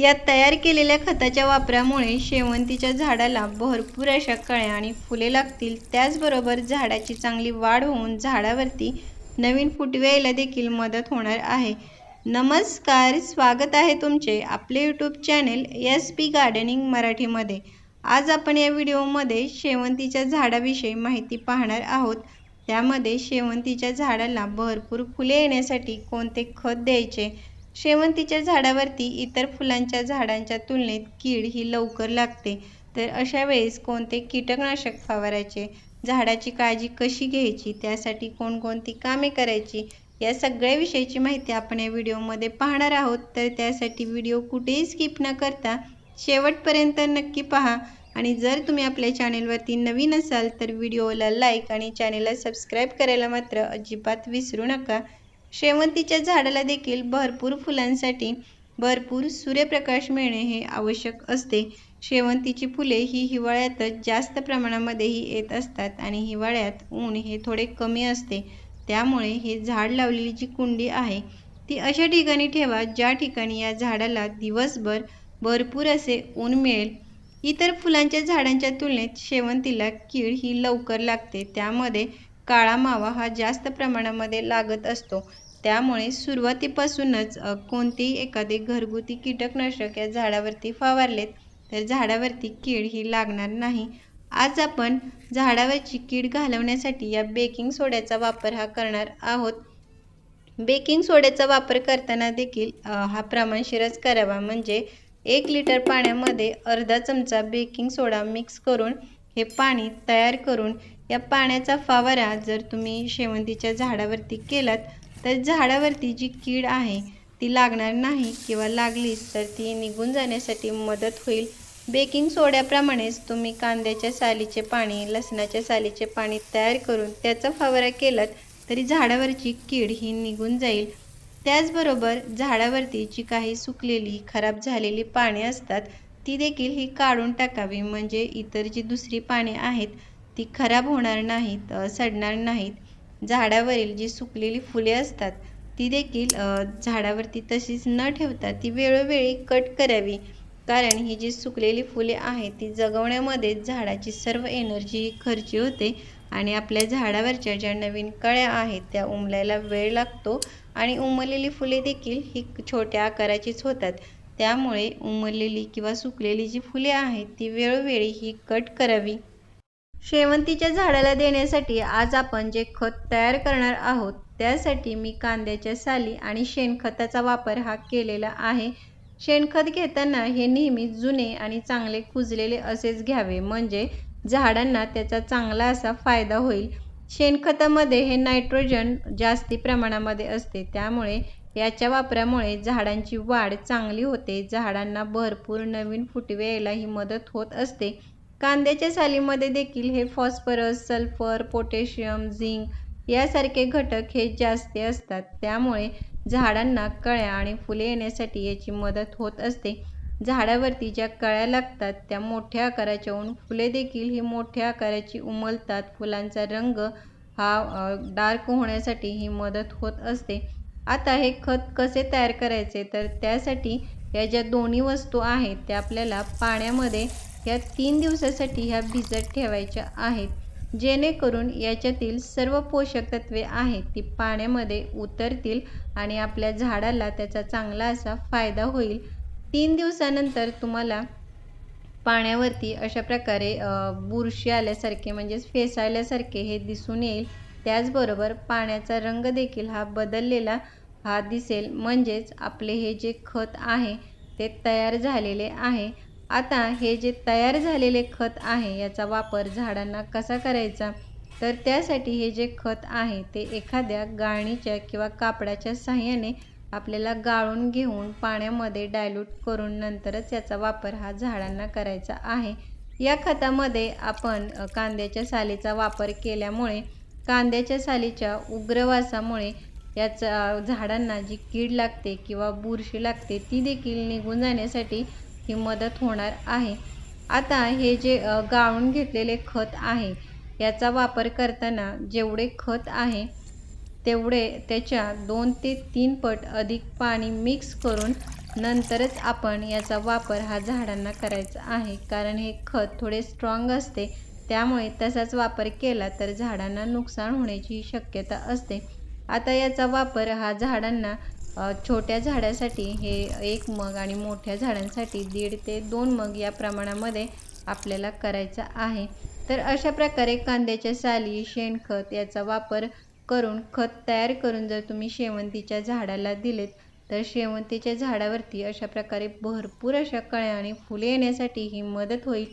या तयार केलेल्या खताच्या वापरामुळे शेवंतीच्या झाडाला भरपूर अशा कळ्या आणि फुले लागतील. त्याचबरोबर झाडाची चांगली वाढ होऊन झाडावरती नवीन फुटवे यायला देखील मदत होणार आहे. नमस्कार स्वागत आहे तुमचे आपले YouTube channel S P gardening मराठीमध्ये. आज आपण या व्हिडिओमध्ये शेवंतीच्या झाडाविषयी माहिती पाहणार आहोत. त्यामध्ये शेवंतीच्या झाडाला भरपूर फुले येण्यासाठी कोणते खत द्यायचे? शेवंतीच्या झाडावरती इतर फुलांच्या झाडांच्या तुलनेत कीड ही लवकर लागते. तर अशा वेळेस कोणते कीटकनाशक फवारायचे? झाडाची काळजी कशी घ्यायची? त्यासाठी कोणकोणती कामे करायची? या सगळ्याविषयीची माहिती आपण या व्हिडिओमध्ये पाहणार आहोत. तर त्यासाठी व्हिडिओ कुठेही स्किप न करता शेवटपर्यंत नक्की पहा. आणि जर तुम्ही आपल्या चॅनेलवरती नवीन असाल तर व्हिडिओला लाईक आणि चॅनेलला सबस्क्राईब करायला मात्र अजिबात विसरू नका. शेवंतीच्या झाडाला देखील भरपूर फुलांसाठी भरपूर सूर्यप्रकाश मिळणे हे आवश्यक असते. शेवंतीची फुले ही हिवाळ्यातच जास्त प्रमाणामध्येही येत असतात आणि हिवाळ्यात ऊन हे थोडे कमी असते. त्यामुळे हे झाड लावलेली जी कुंडी आहे ती अशा ठिकाणी ठेवा ज्या ठिकाणी या झाडाला दिवसभर भरपूर असे ऊन मिळेल. इतर फुलांच्या झाडांच्या तुलनेत शेवंतीला कीड ही लवकर लागते. त्यामध्ये काळा मावा हा जास्त प्रमाणामध्ये लागत असतो. त्यामुळे सुरुवातीपासूनच कोणतीही एखादे घरगुती कीटकनाशक या झाडावरती फवारलेत तर झाडावरती कीड ही लागणार नाही. आज आपण झाडावरची कीड घालवण्यासाठी या बेकिंग सोड्याचा वापर हा करणार आहोत. बेकिंग सोड्याचा वापर करताना देखील हा प्रमाणशीरच करावा. म्हणजे एक लिटर पाण्यामध्ये अर्धा चमचा बेकिंग सोडा मिक्स करून हे पाणी तयार करून या पाण्याचा फवारा जर तुम्ही शेवंतीच्या झाडावरती केलात तर झाडावरती जी कीड आहे ती लागणार नाही किंवा लागलीच तर ती निघून जाण्यासाठी मदत होईल. बेकिंग सोड्याप्रमाणेच तुम्ही कांद्याच्या सालीचे पाणी लसणाच्या सालीचे पाणी तयार करून त्याचा फवारा केलात तरी झाडावरची कीड ही निघून जाईल. त्याचबरोबर झाडावरती जी काही सुकलेली खराब झालेली पाने असतात ती देखील ही काढून टाकावी. म्हणजे इतर जी दुसरी पाने आहेत ती खराब होणार नाहीत सडणार नाहीत. झाडावरील जी सुकलेली फुले असतात ती देखील झाडावरती तशीच न ठेवता ती वेळोवेळी कट करावी. कारण ही जी सुकलेली फुले आहेत ती जगवण्यामध्ये झाडाची सर्व एनर्जी खर्ची होते आणि आपल्या झाडावरच्या ज्या नवीन कळ्या आहेत त्या उमलायला वेळ लागतो आणि उमललेली फुले देखील ही छोट्या आकाराचीच होतात. त्यामुळे उमललेली किंवा सुकलेली जी फुले आहेत ती वेळोवेळी ही कट करावी. शेवंतीच्या झाडाला देण्यासाठी आज आपण जे खत तयार करणार आहोत त्यासाठी मी कांद्याच्या साली आणि शेणखताचा वापर हा केलेला आहे. शेणखत घेताना हे नेहमी जुने आणि चांगले कुजलेले असेच घ्यावे म्हणजे झाडांना त्याचा चांगला असा फायदा होईल. शेणखतामध्ये हे नायट्रोजन जास्ती प्रमाणामध्ये असते त्यामुळे याच्या वापरामुळे झाडांची वाढ चांगली होते. झाडांना भरपूर नवीन फुटवे यायला ही मदत होत असते. कांद्याच्या सालीमध्ये देखील हे फॉस्फरस सल्फर पोटॅशियम झिंक यासारखे घटक हे जास्त असतात. त्यामुळे झाडांना कळ्या आणि फुले येण्यासाठी याची मदत होत असते. झाडावरती ज्या कळ्या लागतात त्या मोठ्या आकाराच्या होऊन फुले देखील ही मोठ्या आकाराची उमलतात. फुलांचा रंग हा डार्क होण्यासाठी ही मदत होत असते. आता हे खत कसे तयार करायचे? तर त्यासाठी या ज्या दोन्ही वस्तू आहेत त्या आपल्याला पाण्यामध्ये या तीन दिवसासाठी ह्या भिजत ठेवायच्या आहेत. जेणेकरून याच्यातील सर्व पोषक तत्वे आहेत ती पाण्यामध्ये उतरतील आणि आपल्या झाडाला त्याचा चांगला असा फायदा होईल. तीन दिवसानंतर तुम्हाला पाण्यावरती अशा प्रकारे बुरशी आल्यासारखे म्हणजेच फेसाळल्यासारखे हे दिसून येईल. त्याचबरोबर पाण्याचा रंग देखील हा बदललेला हा दिसेल. म्हणजेच आपले हे जे खत आहे ते तयार झालेले आहे. आता हे जे तयार झालेले खत आहे याचा वापर झाडांना कसा करायचा? तर त्यासाठी हे जे खत आहे ते एखाद्या गाळणीच्या किंवा कापडाच्या साह्याने आपल्याला गाळून घेऊन पाण्यामध्ये डायल्यूट करून नंतरच याचा वापर हा झाडांना करायचा आहे. या खतामध्ये आपण कांद्याच्या सालीचा वापर केल्यामुळे कांद्याच्या सालीच्या उग्रवासामुळे याचा झाडांना जी कीड लागते किंवा बुरशी लागते ती देखील निघून जाण्यासाठी ही मदत होणार आहे. आता हे जे गाळून घेतलेले खत आहे याचा वापर करताना जेवढे खत आहे तेवढे त्याच्या दोन ते तीन पट अधिक पाणी मिक्स करून नंतरच आपण याचा वापर हा झाडांना करायचा आहे. कारण हे खत थोडे स्ट्रॉंग असते त्यामुळे तसाच वापर केला तर झाडांना नुकसान होण्याची शक्यता असते. आता याचा वापर हा झाडांना छोट्या झाडासाठी हे एक मग आणि मोठ्या झाडांसाठी दीड ते दोन मग या प्रमाणामध्ये आपल्याला करायचा आहे. तर अशा प्रकारे कांद्याच्या साली शेणखत याचा वापर करून खत तयार करून जर तुम्ही शेवंतीच्या झाडाला दिलेत तर शेवंतीच्या झाडावरती अशा प्रकारे भरपूर अशा कळ्या आणि फुले येण्यासाठी ही मदत होईल.